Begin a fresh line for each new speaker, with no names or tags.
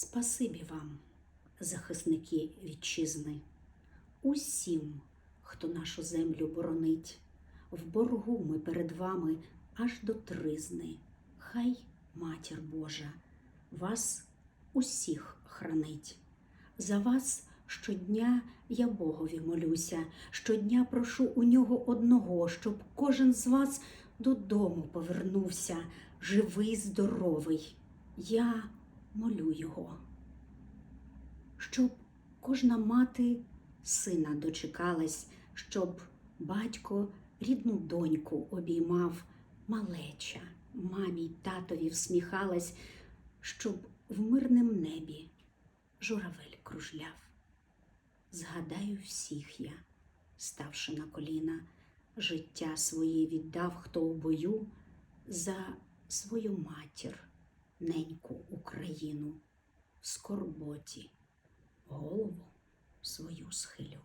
Спасибі вам, захисники вітчизни, усім, хто нашу землю боронить. В боргу ми перед вами аж до тризни. Хай матір Божа вас усіх хранить. За вас щодня я Богові молюся, щодня прошу у нього одного, щоб кожен з вас додому повернувся, живий, здоровий. Я молю його, щоб кожна мати сина дочекалась, щоб батько рідну доньку обіймав, малеча, мамі й татові всміхалась, щоб в мирнем небі журавель кружляв. Згадаю всіх я, ставши на коліна, життя своє віддав, хто у бою за свою матір, неньку Україну, в скорботі голову свою схилю.